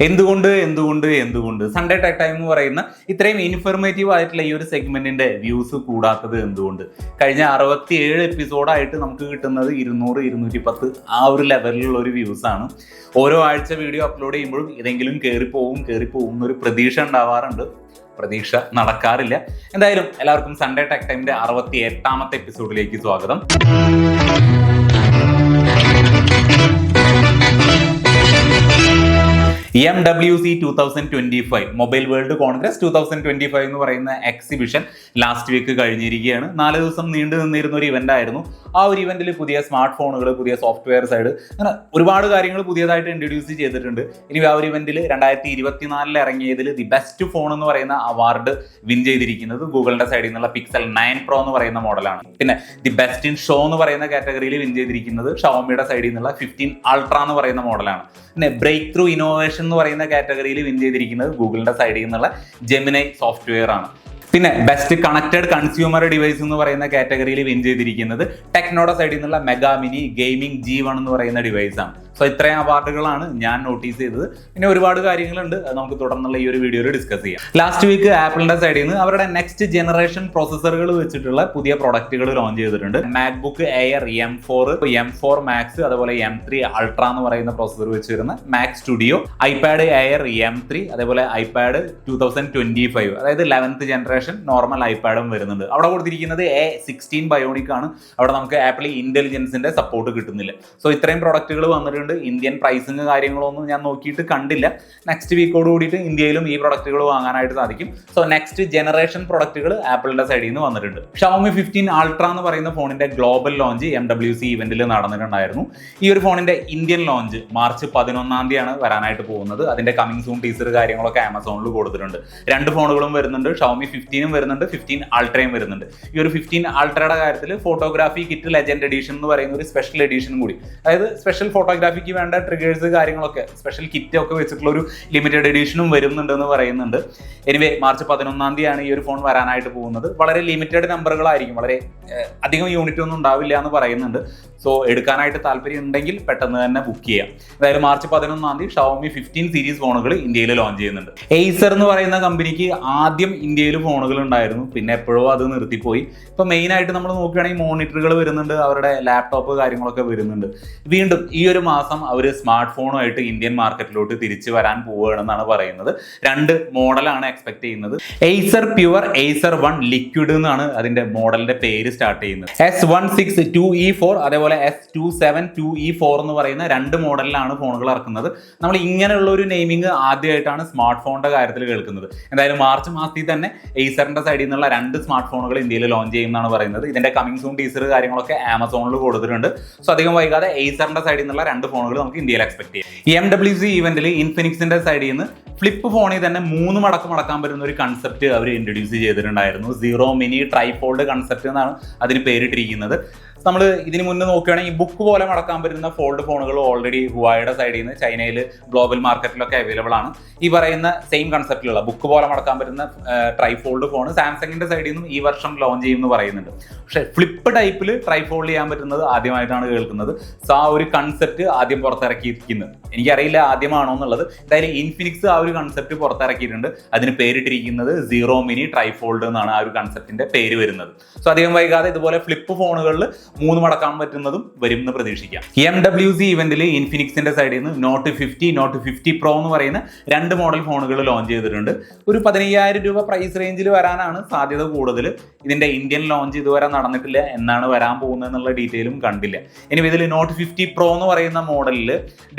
എന്തുകൊണ്ട് എന്തുകൊണ്ട് എന്തുകൊണ്ട്? സൺഡേ ടെക് ടൈം എന്ന് പറയുന്ന ഇത്രയും ഇൻഫർമേറ്റീവ് ആയിട്ടുള്ള ഈ ഒരു സെഗ്മെന്റിന്റെ വ്യൂസ് കൂടാത്തത് എന്തുകൊണ്ട്? കഴിഞ്ഞ അറുപത്തിയേഴ് എപ്പിസോഡായിട്ട് നമുക്ക് കിട്ടുന്നത് ഇരുന്നൂറ് ഇരുന്നൂറ്റി പത്ത് ആ ഒരു ലെവലിലുള്ള ഒരു വ്യൂസ് ആണ്. ഓരോ ആഴ്ച വീഡിയോ അപ്ലോഡ് ചെയ്യുമ്പോഴും ഇതെങ്കിലും കയറിപ്പോവും കയറിപ്പോവും എന്നൊരു പ്രതീക്ഷ ഉണ്ടാവാറുണ്ട്. പ്രതീക്ഷ നടക്കാറില്ല. എന്തായാലും എല്ലാവർക്കും സൺഡേ ടെക് ടൈമിന്റെ അറുപത്തി എട്ടാമത്തെ എപ്പിസോഡിലേക്ക് സ്വാഗതം. M W C two thousand twenty five mobile world congress two thousand twenty five എന്ന് പറയുന്ന എക്സിബിഷൻ ലാസ്റ്റ് വീക്ക് കഴിഞ്ഞിരിക്കുകയാണ്. നാല് ദിവസം നീണ്ടു നിന്നിരുന്ന ഒരു ഇവന്റ് ആയിരുന്നു. ആ ഒരു ഇവന്റിൽ പുതിയ സ്മാർട്ട് ഫോണുകൾ പുതിയ സോഫ്റ്റ്വെയർ സൈഡ് അങ്ങനെ ഒരുപാട് കാര്യങ്ങൾ പുതിയതായിട്ട് ഇൻട്രൊഡ്യൂസ് ചെയ്തിട്ടുണ്ട്. ഇനി ആ ഒരു ഇവന്റിൽ രണ്ടായിരത്തി ഇരുപത്തിനാലിൽ ഇറങ്ങിയതിൽ ദി ബെസ്റ്റ് ഫോൺ എന്ന് പറയുന്ന അവാർഡ് വിൻ ചെയ്തിരിക്കുന്നത് ഗൂഗിളിന്റെ സൈഡിൽ നിന്നുള്ള പിക്സൽ നയൻ പ്രോ എന്ന് പറയുന്ന മോഡലാണ് പിന്നെ ദി ബെസ്റ്റ് ഇൻ ഷോ എന്ന് പറയുന്ന കാറ്റഗറിയിൽ വിൻ ചെയ്തിരിക്കുന്നത് ഷവോമിയുടെ സൈഡിൽ നിന്നുള്ള ഫിഫ്റ്റീൻ അൾട്ര എന്ന് പറയുന്ന മോഡലാണ് പിന്നെ ബ്രേക്ക് ത്രൂ ഇന്നോവേഷൻ എന്ന് പറയുന്ന കാറ്റഗറിയിൽ വിൻ ചെയ്തിരിക്കുന്നത് ഗൂഗിളിന്റെ സൈഡിൽ നിന്നുള്ള ജെമിനൈ സോഫ്റ്റ്വെയർ ആണ്. പിന്നെ ബെസ്റ്റ് കണക്റ്റഡ് കൺസ്യൂമർ ഡിവൈസ് എന്ന് പറയുന്ന കാറ്റഗറിയിൽ വിൻ ചെയ്തിരിക്കുന്നത് ടെക്നോഡ സൈഡിൽ നിന്നുള്ള മെഗാമിനി ഗെയിമിംഗ് ജി എന്ന് പറയുന്ന ഡിവൈസ് ആണ്. സോ ഇത്രയും അവാർഡുകളാണ് ഞാൻ നോട്ടീസ് ചെയ്തത്. പിന്നെ ഒരുപാട് കാര്യങ്ങളുണ്ട്. നമുക്ക് തുടർന്നുള്ള ഈ ഒരു വീഡിയോയിൽ ഡിസ്കസ് ചെയ്യാം. ലാസ്റ്റ് വീക്ക് ആപ്പിളിന്റെ സൈഡിൽ നിന്ന് അവരുടെ നെക്സ്റ്റ് ജനറേഷൻ പ്രോസസ്സറുകൾ വെച്ചിട്ടുള്ള പുതിയ പ്രൊഡക്റ്റുകൾ ലോഞ്ച് ചെയ്തിട്ടുണ്ട്. MacBook Air M four M four Max അതുപോലെ എം ത്രീ അൾട്ര എന്ന് പറയുന്ന പ്രോസസ്സർ വെച്ച് വരുന്ന Mac Studio iPad Air M three അതേപോലെ iPad two thousand twenty five അതായത് ലെവൻത്ത് ജനറേഷൻ നോർമൽ ഐപാഡും വരുന്നുണ്ട്. അവിടെ കൊടുത്തിരിക്കുന്നത് എ സിക്സ്റ്റീൻ ബയോണിക് ആണ്. അവിടെ നമുക്ക് ആപ്പിൾ ഇന്റലിജൻസിന്റെ സപ്പോർട്ട് കിട്ടുന്നില്ല. സോ ഇത്രയും പ്രൊഡക്റ്റുകൾ വന്നിട്ടുണ്ട്. ഇന്ത്യൻ പ്രൈസിങ് കാര്യങ്ങളൊന്നും ഞാൻ നോക്കിയിട്ട് കണ്ടില്ല. നെക്സ്റ്റ് വീക്കോട് കൂടിയിട്ട് ഇന്ത്യയിലും ഈ പ്രൊഡക്റ്റുകൾ വാങ്ങാനായിട്ട് സാധിക്കും. സോ നെക്സ്റ്റ് ജനറേഷൻ പ്രൊഡക്റ്റുകൾ ആപ്പിളിന്റെ സൈഡിൽ നിന്ന് വന്നിട്ടുണ്ട്. ഷവമി ഫിഫ്റ്റീൻ അൾട്ര എന്ന് പറയുന്ന ഫോണിന്റെ global launch M W C ഇവന്റിൽ നടന്നിട്ടുണ്ടായിരുന്നു. ഈ ഒരു ഫോണിന്റെ ഇന്ത്യൻ ലോഞ്ച് മാർച്ച് പതിനൊന്നാം തീയതിയാണ് വരാനായിട്ട് പോകുന്നത്. അതിന്റെ കമ്മിങ് സൂൺ ടീസർ കാര്യങ്ങളൊക്കെ ആമസോണിൽ കൊടുത്തിട്ടുണ്ട്. രണ്ട് ഫോണുകളും വരുന്നുണ്ട്. ഷവമി ഫിഫ്റ്റീനും വരുന്നുണ്ട്. ഫിഫ്റ്റീൻ അൾട്രയും വരുന്നുണ്ട്. ഈ ഒരു ഫിഫ്റ്റീൻ അൾട്രയുടെ കാര്യത്തിൽ ഫോട്ടോഗ്രാഫി കിറ്റ് ലെജൻഡ് എഡിഷൻ എന്ന് പറയുന്ന ഒരു സ്പെഷ്യൽ എഡിഷനും കൂടി. അതായത് സ്പെഷ്യൽ ഫോട്ടോഗ്രാഫിക്ക് വേണ്ട ട്രിഗേഴ്സ് കാര്യങ്ങളൊക്കെ സ്പെഷ്യൽ കിറ്റ് ഒക്കെ വെച്ചിട്ടുള്ള ഒരു ലിമിറ്റഡ് എഡിഷനും വരുന്നുണ്ട് എന്ന് പറയുന്നുണ്ട്. എനിവേ മാർച്ച് പതിനൊന്നാം തീയതിയാണ് ഈ ഒരു ഫോൺ വരാനായിട്ട് പോകുന്നത്. വളരെ ലിമിറ്റഡ് നമ്പറുകളായിരിക്കും വളരെ അധികം യൂണിറ്റ് ഒന്നും ഉണ്ടാവില്ല എന്ന് പറയുന്നുണ്ട്. സോ എടുക്കാനായിട്ട് താല്പര്യം ഉണ്ടെങ്കിൽ പെട്ടെന്ന് തന്നെ ബുക്ക് ചെയ്യാം. അതായത് മാർച്ച് പതിനൊന്നാം തീയതി ഷവോമി ഫിഫ്റ്റീൻ സീരീസ് ഫോണുകൾ ഇന്ത്യയിൽ ലോഞ്ച് ചെയ്യുന്നുണ്ട്. എയ്സർ എന്ന് പറയുന്ന കമ്പനിക്ക് ആദ്യം ഇന്ത്യയിൽ ഫോണുകൾ ഉണ്ടായിരുന്നു. പിന്നെ എപ്പോഴോ അത് നിർത്തിപ്പോയി. മെയിൻ ആയിട്ട് നമ്മൾ നോക്കുകയാണെങ്കിൽ മോണിറ്ററുകൾ വരുന്നുണ്ട്. അവരുടെ ലാപ്ടോപ്പ് കാര്യങ്ങളൊക്കെ വരുന്നുണ്ട്. വീണ്ടും ഈ ഒരു മാസം അവർ സ്മാർട്ട് ഫോണുമായിട്ട് ഇന്ത്യൻ മാർക്കറ്റിലോട്ട് തിരിച്ചു വരാൻ പോവുകയാണെന്നാണ് പറയുന്നത്. രണ്ട് മോഡലാണ് എക്സ്പെക്ട് ചെയ്യുന്നത്. Acer pure Acer one liquid എന്നാണ് അതിന്റെ മോഡലിന്റെ പേര് സ്റ്റാർട്ട് ചെയ്യുന്നത്. S one six two E four അതേപോലെ S two seven two E four എന്ന് പറയുന്ന രണ്ട് മോഡലിലാണ് ഫോണുകൾ ഇറക്കുന്നത്. നമ്മൾ ഇങ്ങനെയുള്ള ഒരു നെയിമിംഗ് ആദ്യമായിട്ടാണ് സ്മാർട്ട് ഫോണിന്റെ കാര്യത്തിൽ കേൾക്കുന്നത്. എന്തായാലും മാർച്ച് മാസത്തിൽ തന്നെ എയ്സറിന്റെ സൈഡിൽ നിന്നുള്ള രണ്ട് സ്മാർട്ട് ഫോണുകൾ ഇന്ത്യയിൽ ലോഞ്ച് ചെയ്യുമെന്നാണ് പറയുന്നത്. ഇതിന്റെ കമ്മിങ് സൂൺ ടീസർ കാര്യങ്ങളൊക്കെ ആമസോണിൽ കൊടുത്തിട്ടുണ്ട്. സോ അധികം വൈകാതെ എയ്സറിന്റെ സൈഡിൽ നിന്നുള്ള രണ്ട് ഫോണുകൾ നമുക്ക് ഇന്ത്യയിൽ എക്സ്പെക്ട് ചെയ്യാം. എം ഡബ്ല്യു സി ഇവന്റിൽ ഇൻഫിനിക്സിന്റെ സൈഡിൽ നിന്ന് ഫ്ലിപ്പ് ഫോണിൽ തന്നെ മൂന്ന് മടക്കം മടക്കാൻ പറ്റുന്ന ഒരു കൺസെപ്റ്റ് അവർ ഇൻട്രൊഡ്യൂസ് ചെയ്തിട്ടുണ്ടായിരുന്നു. സീറോ മിനി ട്രൈഫോൾഡ് കൺസെപ്റ്റ് എന്നാണ് അതിന് പേരിട്ടിരിക്കുന്നത്. നമ്മൾ ഇതിന് മുന്നേ നോക്കുകയാണെങ്കിൽ ബുക്ക് പോലെ മടക്കാൻ പറ്റുന്ന ഫോൾഡ് ഫോണുകൾ ഓൾറെഡി ഹുവായുടെ സൈഡിൽ നിന്ന് ചൈനയിൽ ഗ്ലോബൽ മാർക്കറ്റിലൊക്കെ അവൈലബിൾ ആണ്. ഈ പറയുന്ന സെയിം കൺസെപ്റ്റിലുള്ള ബുക്ക് പോലെ മടക്കാൻ പറ്റുന്ന ട്രൈഫോൾഡ് ഫോൺ സാംസങ്ങിന്റെ സൈഡിൽ നിന്നും ഈ വർഷം ലോഞ്ച് ചെയ്യുമെന്ന് പറയുന്നുണ്ട്. പക്ഷേ ഫ്ലിപ്പ് ടൈപ്പിൽ ട്രൈഫോൾഡ് ചെയ്യാൻ പറ്റുന്നത് ആദ്യമായിട്ടാണ് കേൾക്കുന്നത്. സോ ആ ഒരു കൺസെപ്റ്റ് ആദ്യം പുറത്തിറക്കിയിരിക്കുന്നത്. എനിക്കറിയില്ല ആദ്യമാണോ എന്നുള്ളത്. എന്തായാലും ഇൻഫിനിക്സ് ആ ഒരു കൺസെപ്റ്റ് പുറത്തിറക്കിയിട്ടുണ്ട്. അതിന് പേരിട്ടിരിക്കുന്നത് സീറോ മിനി ട്രൈഫോൾഡ് എന്നാണ് ആ ഒരു കൺസെപ്റ്റിന്റെ പേര് വരുന്നത്. സോ അധികം വൈകാതെ ഇതുപോലെ ഫ്ലിപ്പ് ഫോണുകളിൽ മൂന്ന് മടക്കാൻ പറ്റുന്നതും വരും എന്ന് പ്രതീക്ഷിക്കാം എം ഡബ്ല്യു സി ഇവന്റിൽ ഇൻഫിനിക്സിന്റെ സൈഡിൽ നിന്ന് Note fifty Note fifty Pro എന്ന് പറയുന്ന രണ്ട് മോഡൽ ഫോണുകൾ ലോഞ്ച് ചെയ്തിട്ടുണ്ട്. ഒരു പതിനയ്യായിരം രൂപ പ്രൈസ് റേഞ്ചിൽ വരാനാണ് സാധ്യത കൂടുതൽ ഇതിന്റെ ഇന്ത്യൻ ലോഞ്ച് ഇതുവരെ നടന്നിട്ടില്ല. എന്നാണ് വരാൻ പോകുന്നത് എന്നുള്ള ഡീറ്റെയിലും കണ്ടില്ല. ഇനി ഇതിൽ നോട്ട് ഫിഫ്റ്റി പ്രോ എന്ന് പറയുന്ന മോഡലിൽ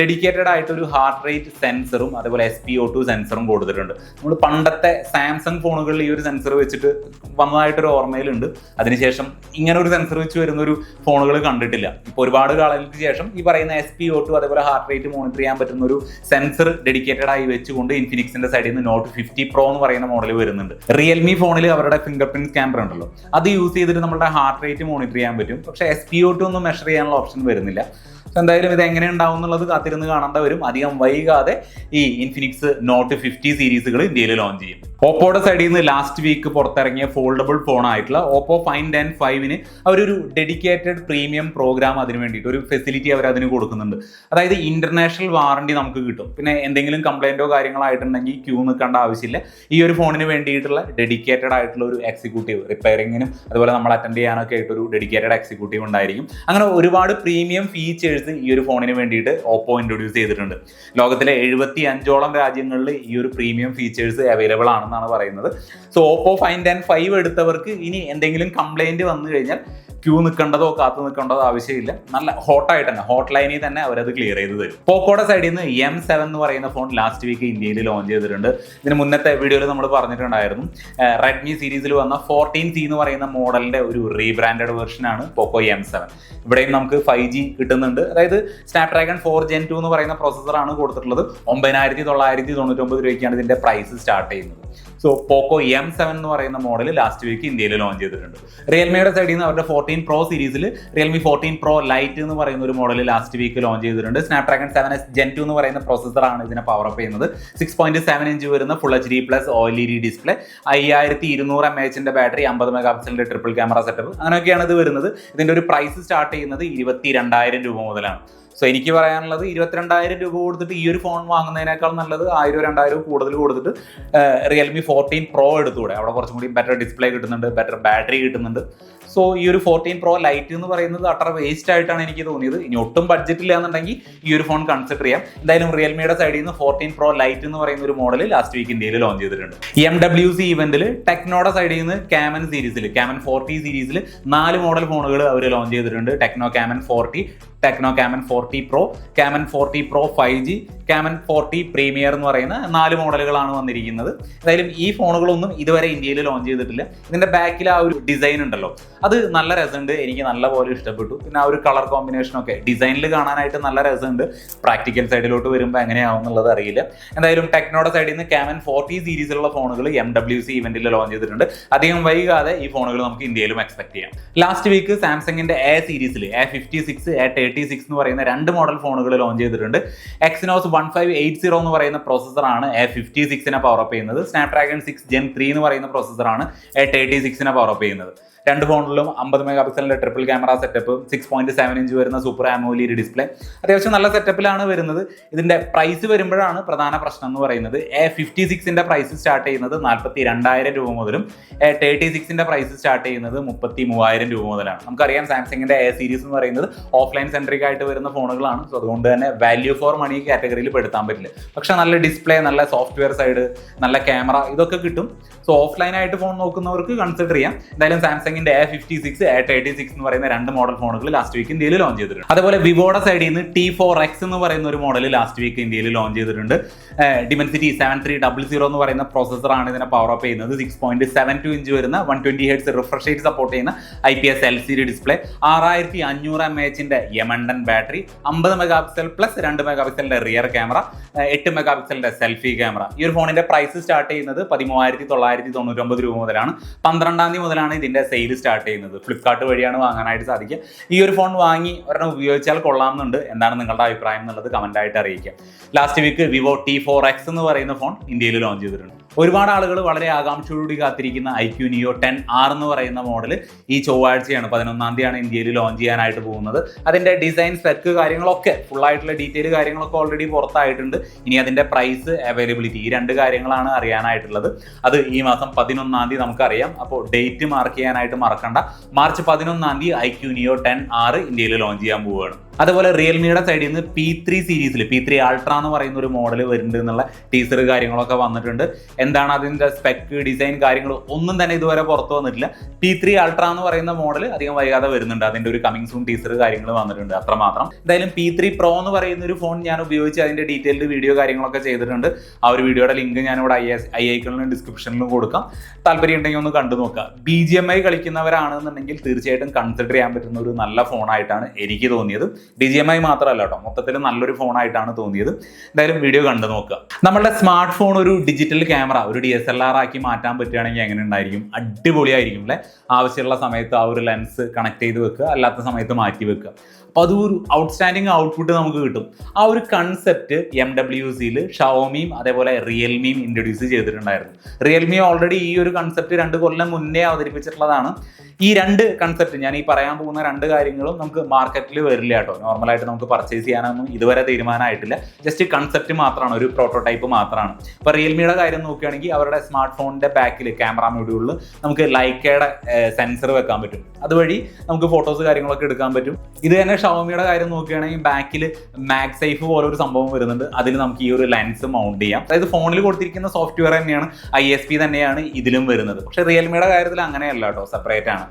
ഡെഡിക്കേറ്റഡ് ആയിട്ട് ഒരു ഹാർട്ട് റേറ്റ് സെൻസറും അതുപോലെ എസ് പി ഒ ടു സെൻസറും കൊടുത്തിട്ടുണ്ട്. നമ്മൾ പണ്ടത്തെ സാംസങ് ഫോണുകളിൽ ഈ ഒരു സെൻസർ വെച്ചിട്ട് വന്നതായിട്ടൊരു ഓർമ്മയിലുണ്ട്. അതിനുശേഷം ഇങ്ങനെ ഒരു സെൻസർ വെച്ച് വരുന്ന ഒരു ഫോണുകൾ കണ്ടിട്ടില്ല. ഇപ്പോൾ ഒരുപാട് കാലങ്ങൾക്ക് ശേഷം ഈ പറയുന്ന എസ് പി ഒ ടു അതേപോലെ ഹാർട്ട് റേറ്റ് മോണിറ്റർ ചെയ്യാൻ പറ്റുന്ന ഒരു സെൻസർ ഡെഡിക്കേറ്റഡ് ആയി വെച്ചുകൊണ്ട് ഇൻഫിനിക്സിന്റെ സൈഡിൽ നിന്ന് നോട്ട് ഫിഫ്റ്റി പ്രോ എന്ന് പറയുന്ന മോഡൽ വരുന്നുണ്ട്. റിയൽമി ഫോണിൽ അവരുടെ ഫിംഗർ പ്രിന്റ് ക്യാമറ ഉണ്ടല്ലോ. അത് യൂസ് ചെയ്തിട്ട് നമ്മുടെ ഹാർട്ട് റേറ്റ് മോണിറ്റർ ചെയ്യാൻ പറ്റും. പക്ഷെ എസ് പി ഒ ടു ഒന്നും മെഷർ ചെയ്യാനുള്ള ഓപ്ഷൻ വരുന്നില്ല. എന്തായാലും ഇത് എങ്ങനെ ഉണ്ടാവും എന്നുള്ളത് കാത്തിരുന്ന് കാണേണ്ട വരും. അധികം വൈകാതെ ഈ ഇൻഫിനിക്സ് നോട്ട് ഫിഫ്റ്റി സീരീസുകൾ ഇന്ത്യയിൽ ലോഞ്ച് ചെയ്യും. ഓപ്പോയുടെ സൈഡിൽ നിന്ന് ലാസ്റ്റ് വീക്ക് പുറത്തിറങ്ങിയ ഫോൾഡബിൾ ഫോൺ ആയിട്ടുള്ള ഓപ്പോ ഫൈൻ ടെൻ ഫൈവിന് അവരൊരു ഡെഡിക്കേറ്റഡ് പ്രീമിയം പ്രോഗ്രാം അതിന് വേണ്ടിയിട്ട് ഒരു ഫെസിലിറ്റി അവർ അതിന് കൊടുക്കുന്നുണ്ട്. അതായത് ഇന്റർനാഷണൽ വാറണ്ടി നമുക്ക് കിട്ടും. പിന്നെ എന്തെങ്കിലും കംപ്ലൈന്റോ കാര്യങ്ങളോ ആയിട്ടുണ്ടെങ്കിൽ ക്യൂ നിൽക്കേണ്ട ആവശ്യമില്ല. ഈ ഒരു ഫോണിന് വേണ്ടിയിട്ടുള്ള ഡെഡിക്കേറ്റഡ് ആയിട്ടുള്ള ഒരു എക്സിക്യൂട്ടീവ് റിപ്പയറിങ്ങിനും അതുപോലെ നമ്മൾ അറ്റൻഡ് ചെയ്യാനൊക്കെ ആയിട്ട് ഒരു ഡെഡിക്കേറ്റഡ് എക്സിക്യൂട്ടീവ് ഉണ്ടായിരിക്കും. അങ്ങനെ ഒരുപാട് പ്രീമിയം ഫീച്ചേഴ്സ് ഈ ഒരു ഫോണിന് വേണ്ടിയിട്ട് ഓപ്പോ ഇൻട്രൊഡ്യൂസ് ചെയ്തിട്ടുണ്ട്. ലോകത്തിലെ എഴുപത്തി അഞ്ചോളം രാജ്യങ്ങളിൽ ഈ ഒരു പ്രീമിയം ഫീച്ചേഴ്സ് അവൈലബിൾ ആണെന്നാണ് പറയുന്നത്. So Oppo Find N five എടുത്തവർക്ക് ഇനി എന്തെങ്കിലും കംപ്ലൈന്റ് വന്നു കഴിഞ്ഞാൽ ക്യൂ നിൽക്കേണ്ടതോ കാത്തു നിൽക്കേണ്ടതോ ആവശ്യമില്ല. നല്ല ഹോട്ടായിട്ട് തന്നെ ഹോട്ട് ലൈനിൽ തന്നെ അവരത് ക്ലിയർ ചെയ്ത് തരും. പോക്കോടെ സൈഡിൽ നിന്ന് എം സെവൻ എന്ന് പറയുന്ന ഫോൺ ലാസ്റ്റ് വീക്ക് ഇന്ത്യയിൽ ലോഞ്ച് ചെയ്തിട്ടുണ്ട്. ഇതിന് മുന്നത്തെ വീഡിയോയിൽ നമ്മൾ പറഞ്ഞിട്ടുണ്ടായിരുന്നു. റെഡ്മി സീരീസിൽ വന്ന ഫോർട്ടീൻ സി എന്ന് പറയുന്ന മോഡലിന്റെ ഒരു റീബ്രാൻഡഡ് വെർഷനാണ് പോക്കോ എം സെവൻ ഇവിടെയും നമുക്ക് ഫൈവ് ജി കിട്ടുന്നുണ്ട്. അതായത് സ്നാപ്ഡ്രാഗൺ ഫോർ ജെൻ ടു എന്ന് പറയുന്ന പ്രോസസ്സറാണ് കൊടുത്തിട്ടുള്ളത്. ഒമ്പതിനായിരത്തി തൊള്ളായിരത്തി തൊണ്ണൂറ്റൊമ്പത് രൂപയ്ക്കാണ് ഇതിന്റെ പ്രൈസ് സ്റ്റാർട്ട് ചെയ്യുന്നത്. സോ പോക്കോ എം സെവൻ എന്ന് പറയുന്ന മോഡൽ ലാസ്റ്റ് വീക്ക് ഇന്ത്യയിൽ ലോഞ്ച് ചെയ്തിട്ടുണ്ട്. റിയൽമിയുടെ സൈഡിൽ നിന്ന് അവരുടെ ഫോർട്ടീൻ പ്രോ സീരീസിൽ റിയൽമി ഫോർട്ടീൻ പ്രോ ലൈറ്റ് എന്ന് പറയുന്ന ഒരു മോഡൽ ലാസ്റ്റ് വീക്ക് ലോഞ്ച് ചെയ്തിട്ടുണ്ട്. Snapdragon seven S Gen two എന്ന് പറയുന്ന പ്രോസസ്സറാണ് ഇതിനെ പവർ അപ്പ് ചെയ്യുന്നത്. സിക്സ് പോയിന്റ് സെവൻ ഇഞ്ച് വരുന്ന full H D plus O L E D display അയ്യായിരത്തി ഇരുന്നൂറ് എം എച്ചിന്റെ ബാറ്ററി അമ്പത് മെഗാ പിക്സലിന്റെ ട്രിപ്പിൾ ക്യാമറ സെറ്റപ്പ് അങ്ങനെയൊക്കെയാണ് ഇത് വരുന്നത്. ഇതിന്റെ ഒരു പ്രൈസ് സ്റ്റാർട്ട് ചെയ്യുന്നത് ഇരുപത്തി രണ്ടായിരം രൂപ മുതലാണ്. സോ എനിക്ക് പറയാനുള്ളത് ഇരുപത്തിരണ്ടായിരം രൂപ കൊടുത്തിട്ട് ഈ ഒരു ഫോൺ വാങ്ങുന്നതിനേക്കാൾ നല്ലത് ആയിരം രണ്ടായിരം കൂടുതൽ കൊടുത്തിട്ട് റിയൽമി ഫോർട്ടീൻ പ്രോ എടുത്തുകൂടെ അവിടെ കുറച്ചും കൂടി ബെറ്റർ ഡിസ്പ്ലേ കിട്ടുന്നുണ്ട് ബെറ്റർ ബാറ്ററി കിട്ടുന്നുണ്ട്. സോ ഈ ഒരു ഫോർട്ടീൻ പ്രോ ലൈറ്റ് എന്ന് പറയുന്നത് അത്ര വേസ്റ്റ് ആയിട്ടാണ് എനിക്ക് തോന്നിയത്. ഇനി ഒട്ടും ബഡ്ജറ്റ് ഇല്ല എന്നുണ്ടെങ്കിൽ ഈ ഒരു ഫോൺ കൺസിഡർ ചെയ്യാം. എന്തായാലും റിയൽമിയുടെ സൈഡിൽ നിന്ന് ഫോർട്ടീൻ പ്രോ ലൈറ്റ് എന്ന് പറയുന്ന ഒരു മോഡൽ ലാസ്റ്റ് വീക്ക് ഇന്ത്യയിൽ ലോഞ്ച് ചെയ്തിട്ടുണ്ട്. എം ഡബ്ല്യു സി ഇവന്റിൽ ടെക്നോയുടെ സൈഡിൽ നിന്ന് ക്യാമൻ സീരീസിൽ ക്യാമൻ ഫോർട്ടി സീരീസിൽ നാല് മോഡൽ ഫോണുകൾ അവർ ലോഞ്ച് ചെയ്തിട്ടുണ്ട്. Tecno Camon forty Tecno Camon forty Pro Camon forty Pro five G Camon forty Premier എന്ന് പറയുന്ന നാല് മോഡലുകളാണ് വന്നിരിക്കുന്നത്. എന്തായാലും ഈ ഫോണുകളൊന്നും ഇതുവരെ ഇന്ത്യയിൽ ലോഞ്ച് ചെയ്തിട്ടില്ല. ഇതിന്റെ ബാക്കിൽ ആ ഒരു ഡിസൈൻ ഉണ്ടല്ലോ. അത് നല്ല രസമുണ്ട് എനിക്ക് നല്ലപോലെ ഇഷ്ടപ്പെട്ടു. പിന്നെ ആ ഒരു കളർ കോമ്പിനേഷനൊക്കെ ഡിസൈനിൽ കാണാനായിട്ട് നല്ല രസമുണ്ട് പ്രാക്ടിക്കൽ സൈഡിലോട്ട് വരുമ്പോൾ എങ്ങനെയാവും എന്നുള്ളത് അറിയില്ല. എന്തായാലും ടെക്നോയുടെ സൈഡിൽ നിന്ന് ക്യാമൻ ഫോർട്ടി സീരീസിലുള്ള ഫോണുകൾ എം ഡബ്ല്യു സി ഇവന്റിൽ ലോഞ്ച് ചെയ്തിട്ടുണ്ട്. അധികം വൈകാതെ ഈ ഫോണുകൾ നമുക്ക് ഇന്ത്യയിലും എക്സ്പെക്ട് ചെയ്യാം. ലാസ്റ്റ് വീക്ക് സാംസങ്ങിന്റെ എ സീരീസിൽ A fifty six A thirty six എന്ന് പറയുന്ന രണ്ട് മോഡൽ ഫോണുകൾ ലോഞ്ച് ചെയ്തിട്ടുണ്ട്. Exynos one five eight zero എന്ന് പറയുന്ന പ്രോസസ്സറാണ് എ ഫിഫ്റ്റി സിക്സിനെ പവർ അപ്പ് ചെയ്യുന്നത്. സ്നാപ്ഡ്രാഗൺ സിക്സ് ജെൻ ത്രീ എന്ന് പറയുന്ന പ്രോസസ്സറാണ് എ തേർട്ടി സിക്സിനെ പവർ അപ്പ് ചെയ്യുന്നത്. രണ്ട് ഫോണിലും അമ്പത് mega പിക്സലിന്റെ triple camera setup six point seven inch വരുന്ന സൂപ്പർ ആമോലി ഡിസ്പ്ലേ അത്യാവശ്യം നല്ല സെറ്റപ്പിലാണ് വരുന്നത്. ഇതിന്റെ പ്രൈസ് വരുമ്പോഴാണ് പ്രധാന പ്രശ്നം എന്ന് പറയുന്നത്. എ ഫിഫ്റ്റി സിക്സിന്റെ പ്രൈസ് സ്റ്റാർട്ട് ചെയ്യുന്നത് നാൽപ്പത്തി രണ്ടായിരം രൂപ മുതലും എ തേർട്ടി സിക്സിന്റെ പ്രൈസ് സ്റ്റാർട്ട് ചെയ്യുന്നത് മുപ്പത്തി മൂവായിരം രൂപ മുതലാണ്. നമുക്കറിയാം സാംസങ്ങിന്റെ എ സീരീസ് എന്ന് പറയുന്നത് ഓഫ്ലൈൻ സെൻട്രിക് ആയിട്ട് വരുന്ന ഫോണുകളാണ്. സോ അതുകൊണ്ട് തന്നെ വാല്യൂ ഫോർ മണി കാറ്റഗറിയിൽ പെടുത്താൻ പറ്റില്ല. പക്ഷെ നല്ല ഡിസ്പ്ലേ നല്ല സോഫ്റ്റ്വെയർ സൈഡ് നല്ല ക്യാമറ ഇതൊക്കെ കിട്ടും. സോ ഓഫ്ലൈൻ ആയിട്ട് ഫോൺ നോക്കുന്നവർക്ക് കൺസിഡർ ചെയ്യാം. എന്തായാലും സാംസങ്ങിന്റെ A fifty six A thirty six എന്ന് പറയുന്ന രണ്ട് മോഡൽ ഫോണുകൾ ലാസ്റ്റ് വീക്ക് ഇന്ത്യയിൽ ലോഞ്ച് ചെയ്തിട്ടുണ്ട്. അതുപോലെ വിവോയുടെ സൈഡിൽ നിന്ന് ടി ഫോർ എക്സ് എന്ന് പറയുന്ന ഒരു മോഡൽ ലാസ്റ്റ് വീക്ക് ഇന്ത്യയിൽ ലോഞ്ച് ചെയ്തിട്ടുണ്ട്. Dimensity seven three double zero എന്ന് പറയുന്ന പ്രോസസ്സറാണ് ഇതിനെ പവർ അപ്പ് ചെയ്യുന്നത്. Six point seven two inch വരുന്ന one twenty hertz refresh rate support ചെയ്യുന്ന I P S L C D display ആറായിരത്തി അഞ്ഞൂറ് എം എച്ചിന്റെ യമണ്ടൻ ബാറ്ററി അമ്പത് മെഗാ പിക്സൽ പ്ലസ് രണ്ട് മെഗാ പിക്സലിന്റെ റിയർ ക്യാമറ എട്ട് മെഗാ പിക്സലിന്റെ സെൽഫി ക്യാമറ ഈ ഒരു ഫോണിന്റെ പ്രൈസ് സ്റ്റാർട്ട് ചെയ്യുന്നത് പതിമൂവായിരത്തി തൊള്ളായിരത്തി തൊണ്ണൂറ്റൊമ്പത് രൂപ മുതലാണ്. പന്ത്രണ്ടാം തീയതി മുതലാണ് ഇതിന്റെ സെയിൽ സ്റ്റാർട്ട് ചെയ്യുന്നത്. ഫ്ലിപ്കാർട്ട് വഴിയാണ് വാങ്ങാനായിട്ട് സാധിക്കുക. ഈ ഒരു ഫോൺ വാങ്ങി ഒരെണ്ണം ഉപയോഗിച്ചാൽ കൊള്ളാമെന്നുണ്ട്. എന്താണ് നിങ്ങളുടെ അഭിപ്രായം എന്നുള്ളത് കമന്റ് ആയിട്ട് അറിയിക്കുക. Last week Vivo T four X എന്ന് പറയുന്ന ഫോൺ ഇന്ത്യയിൽ ലോഞ്ച് ചെയ്തിട്ടുണ്ട്. ഒരുപാട് ആളുകൾ വളരെ ആകാംക്ഷയോടുകൂടി കാത്തിരിക്കുന്ന ഐ ക്യു നിയോ ടെൻ ആർ എന്ന് പറയുന്ന മോഡൽ ഈ ചൊവ്വാഴ്ചയാണ് പതിനൊന്നാം തീയതിയാണ് ഇന്ത്യയിൽ ലോഞ്ച് ചെയ്യാനായിട്ട് പോകുന്നത്. അതിന്റെ ഡിസൈൻ സ്പെക്ക് കാര്യങ്ങളൊക്കെ ഫുൾ ആയിട്ടുള്ള ഡീറ്റെയിൽ കാര്യങ്ങളൊക്കെ ഓൾറെഡി പുറത്തായിട്ടുണ്ട്. ഇനി അതിന്റെ പ്രൈസ് അവൈലബിലിറ്റി ഈ രണ്ട് കാര്യങ്ങളാണ് അറിയാനായിട്ടുള്ളത്. അത് ഈ മാസം പതിനൊന്നാം തീയതി നമുക്കറിയാം. അപ്പോൾ ഡേറ്റ് മാർക്ക് ചെയ്യാനായിട്ട് മറക്കണ്ട. മാർച്ച് പതിനൊന്നാം തീയതി ഐ ക്യു നിയോ ടെൻ ആറ് ഇന്ത്യയിൽ ലോഞ്ച് ചെയ്യാൻ പോവുകയാണ്. അതുപോലെ റിയൽമിയുടെ സൈഡിൽ നിന്ന് പി ത്രീ സീരീസിൽ പി ത്രീ അൾട്ര എന്ന് പറയുന്ന ഒരു മോഡൽ വരുന്നുണ്ട് എന്നുള്ള ടീസർ കാര്യങ്ങളൊക്കെ വന്നിട്ടുണ്ട്. എന്താണ് അതിന്റെ സ്പെക്ക് ഡിസൈൻ കാര്യങ്ങൾ ഒന്നും തന്നെ ഇതുവരെ പുറത്തു വന്നിട്ടില്ല. പി ത്രീ അൾട്ര എന്ന് പറയുന്ന മോഡൽ അധികം വൈകാതെ വരുന്നുണ്ട്. അതിന്റെ ഒരു കമ്മിങ് സൂൺ ടീസർ കാര്യങ്ങൾ വന്നിട്ടുണ്ട് അത്രമാത്രം. എന്തായാലും പി ത്രീ പ്രോ എന്ന് പറയുന്ന ഒരു ഫോൺ ഞാൻ ഉപയോഗിച്ച് അതിന്റെ ഡീറ്റെയിൽഡ് വീഡിയോ കാര്യങ്ങളൊക്കെ ചെയ്തിട്ടുണ്ട്. ആ ഒരു വീഡിയോയുടെ ലിങ്ക് ഞാനിവിടെ ഐ ഐ ഐക്കളിലും ഡിസ്ക്രിപ്ഷനിലും കൊടുക്കാം. താല്പര്യം ഉണ്ടെങ്കിൽ ഒന്ന് കണ്ടു നോക്കുക ബി ജി എം ഐ കളിക്കുന്നവരാണെന്നുണ്ടെങ്കിൽ തീർച്ചയായിട്ടും കൺസിഡർ ചെയ്യാൻ പറ്റുന്ന ഒരു നല്ല ഫോണായിട്ടാണ് എനിക്ക് തോന്നിയത്. ഡി ജി എം ഐ മാത്രമല്ല കേട്ടോ. മൊത്തത്തിൽ നല്ലൊരു ഫോണായിട്ടാണ് തോന്നിയത്. എന്തായാലും വീഡിയോ കണ്ടു നോക്കുക. നമ്മളുടെ സ്മാർട്ട് ഫോൺ ഒരു ഡിജിറ്റൽ ക്യാമറ ഒരു ഡി എസ് എൽ ആർ ആക്കി മാറ്റാൻ പറ്റുകയാണെങ്കിൽ എങ്ങനെ ഉണ്ടായിരിക്കും? അടിപൊളിയായിരിക്കും അല്ലേ? ആവശ്യമുള്ള സമയത്ത് ആ ഒരു ലെൻസ് കണക്ട് ചെയ്ത് വെക്കുക. അല്ലാത്ത സമയത്ത് മാറ്റി വെക്കുക. അപ്പോൾ അതൊരു ഔട്ട്സ്റ്റാൻഡിങ് ഔട്ട്പുട്ട് നമുക്ക് കിട്ടും. ആ ഒരു കൺസെപ്റ്റ് എം ഡബ്ല്യു സിയിൽ ഷവോമിയും അതേപോലെ റിയൽമിയും ഇൻട്രൊഡ്യൂസ് ചെയ്തിട്ടുണ്ടായിരുന്നു. റിയൽമി ഓൾറെഡി ഈ ഒരു കൺസെപ്റ്റ് രണ്ട് കൊല്ലം മുന്നേ അവതരിപ്പിച്ചിട്ടുള്ളതാണ്. ഈ രണ്ട് കൺസെപ്റ്റ് ഞാൻ ഈ പറയാൻ പോകുന്ന രണ്ട് കാര്യങ്ങളും നമുക്ക് മാർക്കറ്റിൽ വരില്ല കേട്ടോ. നോർമലായിട്ട് നമുക്ക് പർച്ചേസ് ചെയ്യാനൊന്നും ഇതുവരെ തീരുമാനമായിട്ടില്ല. ജസ്റ്റ് കൺസെപ്റ്റ് മാത്രമാണ് ഒരു പ്രോട്ടോടൈപ്പ് മാത്രമാണ്. ഇപ്പോൾ റിയൽമിയുടെ കാര്യം നോക്കുകയാണെങ്കിൽ അവരുടെ സ്മാർട്ട് ഫോണിന്റെ ബാക്കിൽ ക്യാമറ മൊഡ്യൂളിൽ നമുക്ക് ലൈക്കയുടെ സെൻസർ വെക്കാൻ പറ്റും. അതുവഴി നമുക്ക് ഫോട്ടോസ് കാര്യങ്ങളൊക്കെ എടുക്കാൻ പറ്റും. ഇത് തന്നെ ഷവോമിയുടെ കാര്യം നോക്കുകയാണെങ്കിൽ ബാക്കിൽ മാക് സേഫ് പോലെ ഒരു സംഭവം വരുന്നുണ്ട്. അതിൽ നമുക്ക് ഈ ഒരു ലെൻസ് മൗണ്ട് ചെയ്യാം. അതായത് ഫോണിൽ കൊടുത്തിരിക്കുന്ന സോഫ്റ്റ്വെയർ തന്നെയാണ് ഐ എസ് പി തന്നെയാണ് ഇതിലും വരുന്നത്. പക്ഷേ റിയൽമിയുടെ കാര്യത്തിൽ അങ്ങനെയല്ല കേട്ടോ സെപ്പറേറ്റ് ആണ്.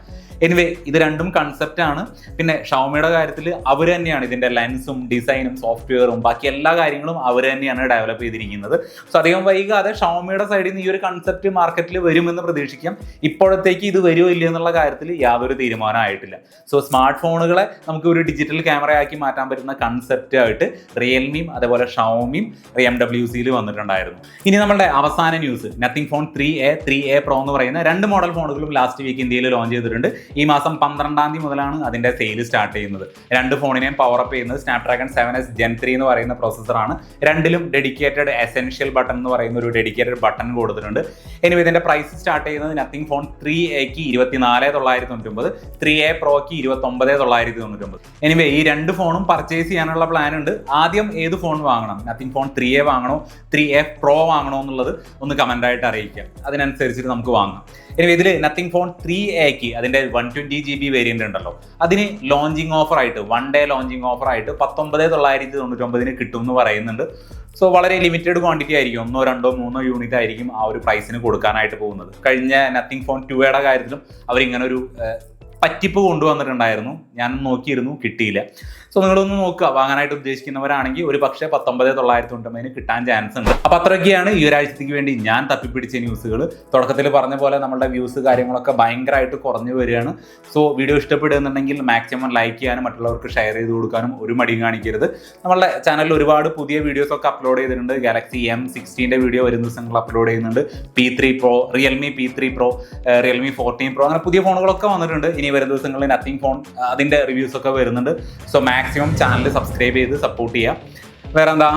എനിവേ ഇത് രണ്ടും കൺസെപ്റ്റ് ആണ്. പിന്നെ ഷവമിയുടെ കാര്യത്തിൽ അവർ തന്നെയാണ് ഇതിന്റെ ലെൻസും ഡിസൈനും സോഫ്റ്റ്വെയറും ബാക്കി എല്ലാ കാര്യങ്ങളും അവർ തന്നെയാണ് ഡെവലപ്പ് ചെയ്തിരിക്കുന്നത്. സോ അധികം വൈകാതെ ഷവമിയുടെ സൈഡിൽ നിന്ന് ഈ ഒരു കൺസെപ്റ്റ് മാർക്കറ്റിൽ വരുമെന്ന് പ്രതീക്ഷിക്കാം. ഇപ്പോഴത്തേക്ക് ഇത് വരുമോ ഇല്ല എന്നുള്ള കാര്യത്തിൽ യാതൊരു തീരുമാനമായിട്ടില്ല. സോ സ്മാർട്ട് ഫോണുകളെ നമുക്ക് ഒരു ഡിജിറ്റൽ ക്യാമറയാക്കി മാറ്റാൻ പറ്റുന്ന കൺസെപ്റ്റ് ആയിട്ട് റിയൽമിയും അതേപോലെ ഷവോമിയും എം ഡബ്ല്യു സിയിൽ വന്നിട്ടുണ്ടായിരുന്നു. ഇനി നമ്മുടെ അവസാന news Nothing Phone three A three A Pro എന്ന് പറയുന്ന രണ്ട് മോഡൽ ഫോണുകളും ലാസ്റ്റ് വീക്ക് ഇന്ത്യയിൽ ലോഞ്ച് ചെയ്തിട്ടുണ്ട്. ഈ മാസം പന്ത്രണ്ടാം തീയതി മുതലാണ് അതിന്റെ സെയിൽ സ്റ്റാർട്ട് ചെയ്യുന്നത്. രണ്ട് ഫോണിനെയും പവർ അപ്പ് ചെയ്യുന്നത് Snapdragon seven S Gen three എന്ന് പറയുന്ന പ്രോസസ്സറാണ് രണ്ടിലും ഡെഡിക്കേറ്റഡ് എസെൻഷ്യൽ ബട്ടൺ എന്ന് പറയുന്ന ഒരു ഡെഡിക്കേറ്റഡ് ബട്ടൺ കൊടുത്തിട്ടുണ്ട്. ഇനി ഇതിന്റെ പ്രൈസ് സ്റ്റാർട്ട് ചെയ്യുന്നത് നത്തിങ് ഫോൺ ത്രീ എക്ക് ഇരുപത്തിനാല് തൊള്ളായിരത്തി തൊണ്ണൂറ്റൊമ്പത് ത്രീ എ പ്രോക്ക് ഇരുപത്തൊമ്പത് തൊള്ളായിരത്തി തൊണ്ണൂറ്റൊമ്പത്. എനിവേ ഈ രണ്ട് ഫോണും പർച്ചേസ് ചെയ്യാനുള്ള പ്ലാൻ ഉണ്ട്. ആദ്യം ഏത് ഫോൺ വാങ്ങണം? നത്തിങ് ഫോൺ ത്രീ എ വാങ്ങണോ? ത്രീ എ പ്രോ വാങ്ങണോ എന്നുള്ളത് ഒന്ന് കമന്റ് ആയിട്ട് അറിയിക്കാം അതിനനുസരിച്ചിട്ട് നമുക്ക് വാങ്ങാം. ഇനി ഇതിൽ നത്തിങ് ഫോൺ ത്രീ എക്ക് അതിന്റെ one twenty G B variant ഉണ്ടല്ലോ. അതിന് ലോഞ്ചിങ് ഓഫർ ആയിട്ട് വൺ ഡേ ലോഞ്ചിങ് ഓഫർ ആയിട്ട് പത്തൊമ്പത് തൊള്ളായിരത്തി തൊണ്ണൂറ്റൊമ്പതിന് കിട്ടും എന്ന് പറയുന്നുണ്ട്. സോ വളരെ ലിമിറ്റഡ് ക്വാണ്ടിറ്റി ആയിരിക്കും. ഒന്നോ രണ്ടോ മൂന്നോ യൂണിറ്റ് ആയിരിക്കും ആ ഒരു പ്രൈസിന് കൊടുക്കാനായിട്ട് പോകുന്നത്. കഴിഞ്ഞ നത്തിങ് ഫോൺ ടുയുടെ കാര്യത്തിലും അവർ ഇങ്ങനെ ഒരു പറ്റിപ്പ് കൊണ്ടുവന്നിട്ടുണ്ടായിരുന്നു. ഞാൻ നോക്കിയിരുന്നു കിട്ടിയില്ല. സോ നിങ്ങളൊന്ന് നോക്കുക. വാങ്ങാനായിട്ട് ഉദ്ദേശിക്കുന്നവരാണെങ്കിൽ ഒരു പക്ഷേ പത്തൊമ്പത് തൊള്ളായിരത്തി തൊണ്ണൂറ്റൊമ്പതിന് കിട്ടാൻ ചാൻസ് ഉണ്ട്. അപ്പോൾ അത്രയൊക്കെയാണ് ഈ ഒരാഴ്ചത്തേക്ക് വേണ്ടി ഞാൻ തപ്പിപ്പിടിച്ച ന്യൂസുകൾ തുടക്കത്തിൽ പറഞ്ഞ പോലെ നമ്മുടെ വ്യൂസ് കാര്യങ്ങളൊക്കെ ഭയങ്കരമായിട്ട് കുറഞ്ഞു വരികയാണ്. സോ വീഡിയോ ഇഷ്ടപ്പെടുന്നുണ്ടെങ്കിൽ മാക്സിമം ലൈക്ക് ചെയ്യാനും മറ്റുള്ളവർക്ക് ഷെയർ ചെയ്ത് കൊടുക്കാനും ഒരു മടിയും കാണിക്കരുത്. നമ്മളുടെ ചാനലിൽ ഒരുപാട് പുതിയ വീഡിയോസ് ഒക്കെ അപ്ലോഡ് ചെയ്തിട്ടുണ്ട്. ഗാലക്സി എം സിക്സ്റ്റീന്റെ വീഡിയോ വരുന്ന ദിവസങ്ങൾ അപ്ലോഡ് ചെയ്യുന്നുണ്ട്. P three Pro Realme P three Pro Realme fourteen Pro അങ്ങനെ പുതിയ ഫോണുകളൊക്കെ വന്നിട്ടുണ്ട്. ഇനി വരും ദിവസങ്ങളിൽ നത്തിങ് ഫോൺ അതിന്റെ റിവ്യൂസ് ഒക്കെ വരുന്നുണ്ട്. സോ മാക്സിമം ചാനൽ സബ്സ്ക്രൈബ് ചെയ്ത് സപ്പോർട്ട് ചെയ്യുക വേറെ എന്താ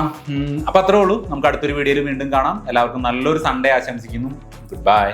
അപ്പോൾ അത്രേ ഉള്ളൂ. നമുക്ക് അടുത്തൊരു വീഡിയോയിൽ വീണ്ടും കാണാം. എല്ലാവർക്കും നല്ലൊരു സൺഡേ ആശംസിക്കുന്നു. Good bye